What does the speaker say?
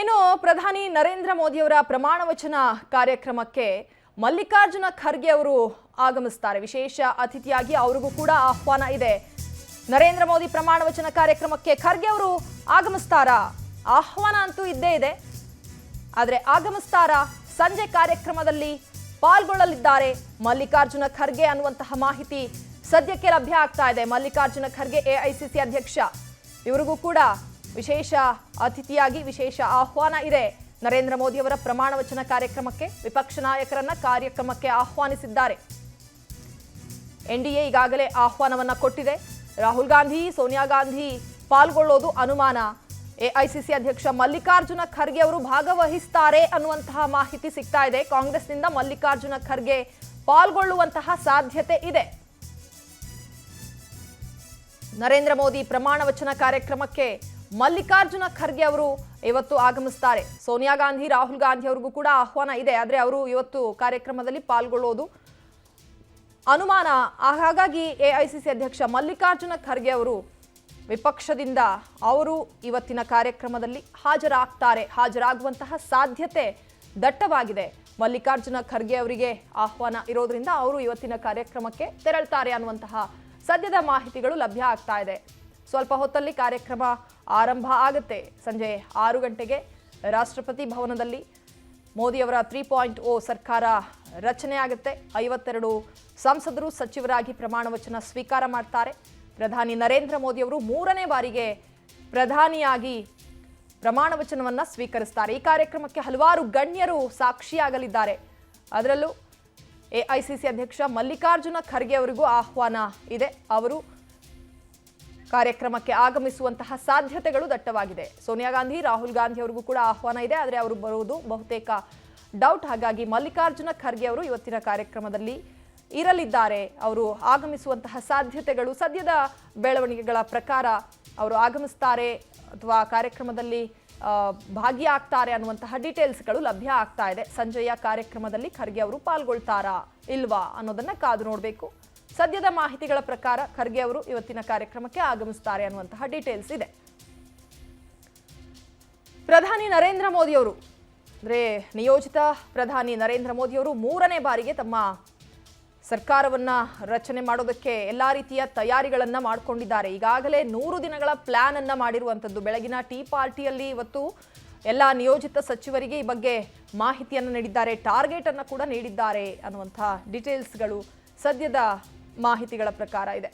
ಇನ್ನು ಪ್ರಧಾನಿ ನರೇಂದ್ರ ಮೋದಿಯವರ ಪ್ರಮಾಣ ವಚನ ಕಾರ್ಯಕ್ರಮಕ್ಕೆ ಮಲ್ಲಿಕಾರ್ಜುನ ಖರ್ಗೆ ಅವರು ಆಗಮಿಸ್ತಾರೆ. ವಿಶೇಷ ಅತಿಥಿಯಾಗಿ ಅವರಿಗೂ ಕೂಡ ಆಹ್ವಾನ ಇದೆ. ನರೇಂದ್ರ ಮೋದಿ ಪ್ರಮಾಣ ವಚನ ಕಾರ್ಯಕ್ರಮಕ್ಕೆ ಖರ್ಗೆ ಅವರು ಆಗಮಿಸ್ತಾರಾ? ಆಹ್ವಾನ ಅಂತೂ ಇದ್ದೇ ಇದೆ. ಆದರೆ ಆಗಮಿಸ್ತಾರಾ? ಸಂಜೆ ಕಾರ್ಯಕ್ರಮದಲ್ಲಿ ಪಾಲ್ಗೊಳ್ಳಲಿದ್ದಾರೆ ಮಲ್ಲಿಕಾರ್ಜುನ ಖರ್ಗೆ ಅನ್ನುವಂತಹ ಮಾಹಿತಿ ಸದ್ಯಕ್ಕೆ ಲಭ್ಯ ಆಗ್ತಾ ಇದೆ. ಮಲ್ಲಿಕಾರ್ಜುನ ಖರ್ಗೆ ಎಐಸಿಸಿ ಅಧ್ಯಕ್ಷ. ಇವರಿಗೂ ಕೂಡ ವಿಶೇಷ ಅತಿಥಿಯಾಗಿ ವಿಶೇಷ ಆಹ್ವಾನ ಇದೆ. ನರೇಂದ್ರ ಮೋದಿಯವರ ಪ್ರಮಾಣ ವಚನ ಕಾರ್ಯಕ್ರಮಕ್ಕೆ ವಿಪಕ್ಷ ನಾಯಕರನ್ನ ಕಾರ್ಯಕ್ರಮಕ್ಕೆ ಆಹ್ವಾನಿಸಿದ್ದಾರೆ. ಎನ್ಡಿಎ ಈಗಾಗಲೇ ಆಹ್ವಾನವನ್ನ ಕೊಟ್ಟಿದೆ. ರಾಹುಲ್ ಗಾಂಧಿ, ಸೋನಿಯಾ ಗಾಂಧಿ ಪಾಲ್ಗೊಳ್ಳೋದು ಅನುಮಾನ. ಎಐಸಿಸಿ ಅಧ್ಯಕ್ಷ ಮಲ್ಲಿಕಾರ್ಜುನ ಖರ್ಗೆ ಅವರು ಭಾಗವಹಿಸ್ತಾರೆ ಅನ್ನುವಂತಹ ಮಾಹಿತಿ ಸಿಗ್ತಾ ಇದೆ. ಕಾಂಗ್ರೆಸ್ನಿಂದ ಮಲ್ಲಿಕಾರ್ಜುನ ಖರ್ಗೆ ಪಾಲ್ಗೊಳ್ಳುವಂತಹ ಸಾಧ್ಯತೆ ಇದೆ. ನರೇಂದ್ರ ಮೋದಿ ಪ್ರಮಾಣ ವಚನ ಕಾರ್ಯಕ್ರಮಕ್ಕೆ ಮಲ್ಲಿಕಾರ್ಜುನ ಖರ್ಗೆ ಅವರು ಇವತ್ತು ಆಗಮಿಸ್ತಾರೆ. ಸೋನಿಯಾ ಗಾಂಧಿ, ರಾಹುಲ್ ಗಾಂಧಿ ಅವ್ರಿಗೂ ಕೂಡ ಆಹ್ವಾನ ಇದೆ. ಆದರೆ ಅವರು ಇವತ್ತು ಕಾರ್ಯಕ್ರಮದಲ್ಲಿ ಪಾಲ್ಗೊಳ್ಳೋದು ಅನುಮಾನ. ಹಾಗಾಗಿ ಎಐಸಿಸಿ ಅಧ್ಯಕ್ಷ ಮಲ್ಲಿಕಾರ್ಜುನ ಖರ್ಗೆ ಅವರು ವಿಪಕ್ಷದಿಂದ ಅವರು ಇವತ್ತಿನ ಕಾರ್ಯಕ್ರಮದಲ್ಲಿ ಹಾಜರಾಗ್ತಾರೆ. ಹಾಜರಾಗುವಂತಹ ಸಾಧ್ಯತೆ ದಟ್ಟವಾಗಿದೆ. ಮಲ್ಲಿಕಾರ್ಜುನ ಖರ್ಗೆ ಅವರಿಗೆ ಆಹ್ವಾನ ಇರೋದ್ರಿಂದ ಅವರು ಇವತ್ತಿನ ಕಾರ್ಯಕ್ರಮಕ್ಕೆ ತೆರಳ್ತಾರೆ ಅನ್ನುವಂತಹ ಸದ್ಯದ ಮಾಹಿತಿಗಳು ಲಭ್ಯ ಆಗ್ತಾ ಇದೆ. ಸ್ವಲ್ಪ ಹೊತ್ತಲ್ಲಿ ಕಾರ್ಯಕ್ರಮ ಆರಂಭ ಆಗುತ್ತೆ. ಸಂಜೆ ಆರು ಗಂಟೆಗೆ ರಾಷ್ಟ್ರಪತಿ ಭವನದಲ್ಲಿ ಮೋದಿಯವರ ತ್ರೀ ಪಾಯಿಂಟ್ ಓ ಸರ್ಕಾರ ರಚನೆ ಆಗುತ್ತೆ. ಐವತ್ತೆರಡು ಸಂಸದರು ಸಚಿವರಾಗಿ ಪ್ರಮಾಣ ವಚನ ಸ್ವೀಕಾರ ಮಾಡ್ತಾರೆ. ಪ್ರಧಾನಿ ನರೇಂದ್ರ ಮೋದಿಯವರು ಮೂರನೇ ಬಾರಿಗೆ ಪ್ರಧಾನಿಯಾಗಿ ಪ್ರಮಾಣ ವಚನವನ್ನು ಸ್ವೀಕರಿಸ್ತಾರೆ. ಈ ಕಾರ್ಯಕ್ರಮಕ್ಕೆ ಹಲವಾರು ಗಣ್ಯರು ಸಾಕ್ಷಿಯಾಗಲಿದ್ದಾರೆ. ಅದರಲ್ಲೂ ಎಐಸಿಸಿ ಅಧ್ಯಕ್ಷ ಮಲ್ಲಿಕಾರ್ಜುನ ಖರ್ಗೆ ಅವರಿಗೂ ಆಹ್ವಾನ ಇದೆ. ಅವರು ಕಾರ್ಯಕ್ರಮಕ್ಕೆ ಆಗಮಿಸುವಂತಹ ಸಾಧ್ಯತೆಗಳು ದಟ್ಟವಾಗಿದೆ. ಸೋನಿಯಾ ಗಾಂಧಿ, ರಾಹುಲ್ ಗಾಂಧಿ ಅವರಿಗೂ ಕೂಡ ಆಹ್ವಾನ ಇದೆ, ಆದರೆ ಅವರು ಬರುವುದು ಬಹುತೇಕ ಡೌಟ್ ಹಾಗಾಗಿ ಮಲ್ಲಿಕಾರ್ಜುನ ಖರ್ಗೆ ಅವರು ಇವತ್ತಿನ ಕಾರ್ಯಕ್ರಮದಲ್ಲಿ ಇರಲಿದ್ದಾರೆ. ಅವರು ಆಗಮಿಸುವಂತಹ ಸಾಧ್ಯತೆಗಳು ಸದ್ಯದ ಬೆಳವಣಿಗೆಗಳ ಪ್ರಕಾರ ಅವರು ಆಗಮಿಸ್ತಾರೆ ಅಥವಾ ಕಾರ್ಯಕ್ರಮದಲ್ಲಿ ಭಾಗಿಯಾಗ್ತಾರೆ ಅನ್ನುವಂತಹ ಡೀಟೇಲ್ಸ್ಗಳು ಲಭ್ಯ ಆಗ್ತಾ ಇದೆ. ಸಂಜೆಯ ಕಾರ್ಯಕ್ರಮದಲ್ಲಿ ಖರ್ಗೆ ಅವರು ಪಾಲ್ಗೊಳ್ತಾರಾ ಇಲ್ವಾ ಅನ್ನೋದನ್ನ ಕಾದು ನೋಡಬೇಕು. ಸದ್ಯದ ಮಾಹಿತಿಗಳ ಪ್ರಕಾರ ಖರ್ಗೆ ಅವರು ಇವತ್ತಿನ ಕಾರ್ಯಕ್ರಮಕ್ಕೆ ಆಗಮಿಸುತ್ತಾರೆ ಅನ್ನುವಂತಹ ಡೀಟೇಲ್ಸ್ ಇದೆ. ಪ್ರಧಾನಿ ನರೇಂದ್ರ ಮೋದಿ ಅವರು, ಅಂದರೆ ನಿಯೋಜಿತ ಪ್ರಧಾನಿ ನರೇಂದ್ರ ಮೋದಿ ಅವರು ಮೂರನೇ ಬಾರಿಗೆ ತಮ್ಮ ಸರ್ಕಾರವನ್ನ ರಚನೆ ಮಾಡೋದಕ್ಕೆ ಎಲ್ಲಾ ರೀತಿಯ ತಯಾರಿಗಳನ್ನು ಮಾಡಿಕೊಂಡಿದ್ದಾರೆ. ಈಗಾಗಲೇ ನೂರು ದಿನಗಳ ಪ್ಲಾನ್ ಅನ್ನ ಮಾಡಿರುವಂಥದ್ದು ಬೆಳಗಿನ ಟೀ ಪಾರ್ಟಿಯಲ್ಲಿ ಇವತ್ತು ಎಲ್ಲ ನಿಯೋಜಿತ ಸಚಿವರಿಗೆ ಈ ಬಗ್ಗೆ ಮಾಹಿತಿಯನ್ನು ನೀಡಿದ್ದಾರೆ. ಟಾರ್ಗೆಟ್ ಅನ್ನ ಕೂಡ ನೀಡಿದ್ದಾರೆ ಅನ್ನುವಂಥ ಡೀಟೇಲ್ಸ್ಗಳು ಸದ್ಯದ ಮಾಹಿತಿಗಳ ಪ್ರಕಾರ ಇದೆ.